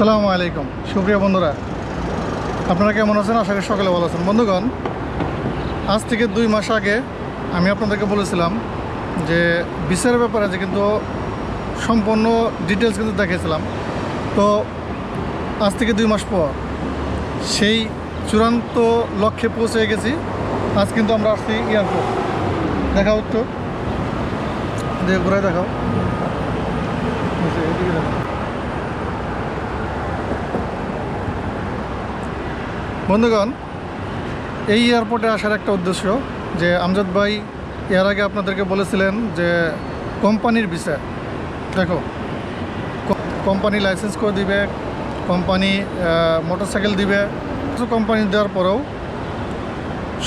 আসসালামু আলাইকুম। সুপ্রিয় বন্ধুরা, আপনারা কেমন আছেন? আশা করি সকালে ভালো আছেন। বন্ধুগণ, আজ থেকে দুই মাস আগে আমি আপনাদেরকে বলেছিলাম যে বিচারের ব্যাপারে যে কিন্তু সম্পূর্ণ ডিটেলস কিন্তু দেখেছিলাম তো আজ থেকে দুই মাস পর সেই চূড়ান্ত লক্ষ্যে পৌঁছে গেছি। আজ কিন্তু আমরা আসছি এয়ারপোর্ট দেখা হচ্ছে ঘুরে দেখাও। বন্ধুগণ, এই এয়ারপোর্টে আসার একটা উদ্দেশ্য যে আমজাদ ভাই এর আগে আপনাদেরকে বলেছিলেন যে কোম্পানির বিষয় দেখো কোম্পানি লাইসেন্স করে দিবে, কোম্পানি মোটরসাইকেল দিবে, কিছু কোম্পানি দেওয়ার পরেও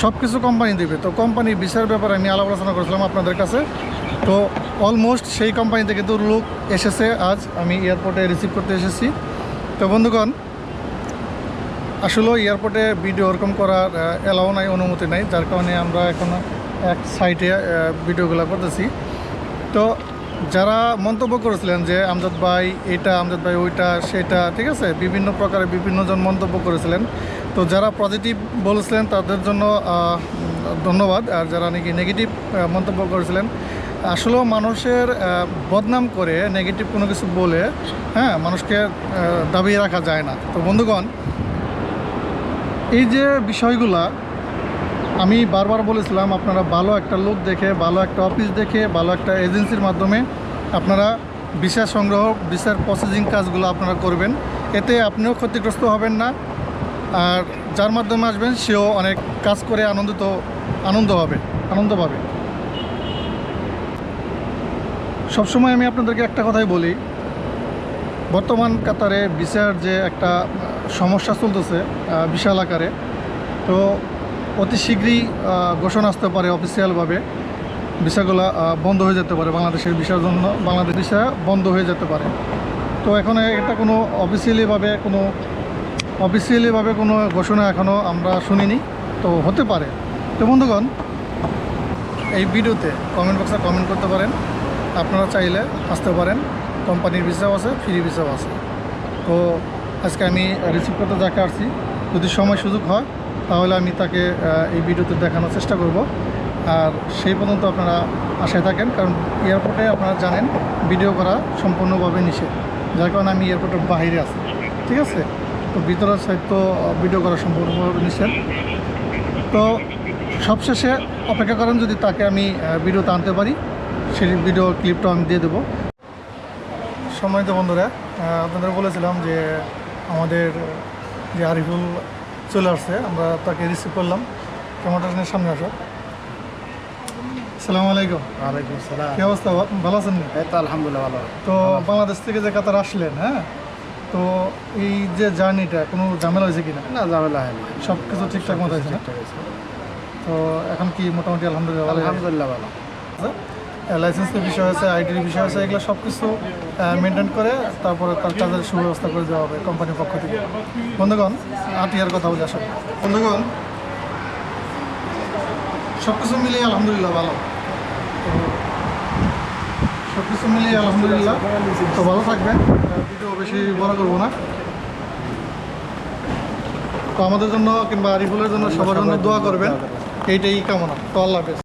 সব কিছু কোম্পানি দিবে। তো কোম্পানির বিষয়ের ব্যাপারে আমি আলাপ আলোচনা করেছিলাম আপনাদের কাছে। তো অলমোস্ট সেই কোম্পানিতে কিন্তু লোক এসেছে, আজ আমি এয়ারপোর্টে রিসিভ করতে এসেছি। তো বন্ধুগণ আসলে এয়ারপোর্টে ভিডিও ওরকম করার এলাও নাই, অনুমতি নাই। যার কারণে আমরা এখন এক সাইটে ভিডিওগুলো করতেছি। তো যারা মন্তব্য করেছিলেন যে আমজাদ ভাই এটা, আমজাদ ভাই ওইটা, সেটা, ঠিক আছে? বিভিন্ন প্রকারের বিভিন্নজন মন্তব্য করেছিলেন। তো যারা পজিটিভ বলেছিলেন তাদের জন্য ধন্যবাদ। আর যারা নাকি নেগেটিভ মন্তব্য করেছিলেন, আসলেও মানুষের বদনাম করে নেগেটিভ কোনো কিছু বলে হ্যাঁ মানুষকে দাবি রাখা যায় না। তো বন্ধুগণ এই যে বিষয়গুলা, আমি বারবার বলেছিলাম, আপনারা ভালো একটা লোক দেখে, ভালো একটা অফিস দেখে, ভালো একটা এজেন্সির মাধ্যমে আপনারা ভিসা সংগ্রহ ভিসার প্রসেসিং কাজগুলো আপনারা করবেন। এতে আপনিও ক্ষতিগ্রস্ত হবেন না, আর যার মাধ্যমে আসবেন, সেও অনেক কাজ করে আনন্দিত, আনন্দ হবে, আনন্দ পাবে। সবসময় আমি আপনাদেরকে একটা কথাই বলি, বর্তমান কাতারে ভিসার যে একটা সমস্যা চলতেছে বিশাল আকারে। তো অতি শীঘ্রই ঘোষণা আসতে পারে অফিসিয়ালভাবে ভিসাগুলো বন্ধ হয়ে যেতে পারে। বাংলাদেশের ভিসার জন্য বাংলাদেশ ভিসা বন্ধ হয়ে যেতে পারে। তো এখন এটা কোনো অফিসিয়ালিভাবে কোনো অফিসিয়ালিভাবে কোনো ঘোষণা এখনও আমরা শুনিনি। তো হতে পারে। তো বন্ধুগণ, এই ভিডিওতে কমেন্ট বক্সে কমেন্ট করতে পারেন। আপনারা চাইলে আসতে পারেন। কোম্পানির ভিসাও আছে ফ্রি ভিসাও আছে। তো আজকে আমি রিসিভ করতে যাকে আসছি যদি সময় সুযোগ হয় তাহলে আমি তাকে এই ভিডিওতে দেখানোর চেষ্টা করব। আর সেই পর্যন্ত আপনারা আশায় থাকেন কারণ এয়ারপোর্টে আপনারা জানেন ভিডিও করা সম্পূর্ণভাবে নিষেধ। যার কারণে আমি এয়ারপোর্টের বাইরে আছি ঠিক আছে? তো ভিতরের তো ভিডিও করা সম্পূর্ণভাবে নিষেধ। তো সবশেষে অপেক্ষা করেন যদি তাকে আমি ভিডিওতে আনতে পারি সেই ভিডিও ক্লিপটা আমি দিয়ে দেবো। সম্মানিত বন্ধুরা আহ, আপনাদের বলেছিলাম যে আমাদের যে আরিফুল চলে আসছে আমরা তাকে রিসিভ করলাম। ক্যামেরাটা নিয়ে সামনে আসো। আসসালামু আলাইকুম। ওয়ালাইকুম সালাম। কি অবস্থা ভালো আছেন নি? এই তো আলহামদুলিল্লাহ ভালো। তো বাংলাদেশ থেকে যে কাতার আসলেন হ্যাঁ? তো এই যে জার্নিটা কোনো ঝামেলা হয়েছে কিনা? না ঝামেলা হয়নি। সব কিছু ঠিকঠাক মতো হয়েছে তো এখন কি মোটামুটি আলহামদুলিল্লাহ আলহামদুলিল্লাহ ভালো। লাইসেন্সের বিষয় আছে আইডির বিষয় আছে, এগুলো সব কিছু মেনটেন করে তারপরে তার কাজের সুব্যবস্থা করে দেওয়া হবে কোম্পানির পক্ষ থেকে। বন্ধুগণ আটিয়ার কথা বলে আসলে। বন্ধুগণ সব কিছু মিলিয়ে আলহামদুলিল্লাহ ভালো। সব কিছু মিলিয়ে আলহামদুলিল্লাহ। তো ভালো থাকবেন ভিডিও বেশি বড় করব না। তো আমাদের জন্য কিংবা আরিফুলের জন্য সবার জন্য দোয়া করবেন। এইটাই কামনা। তো আল্লাহ হাফেজ।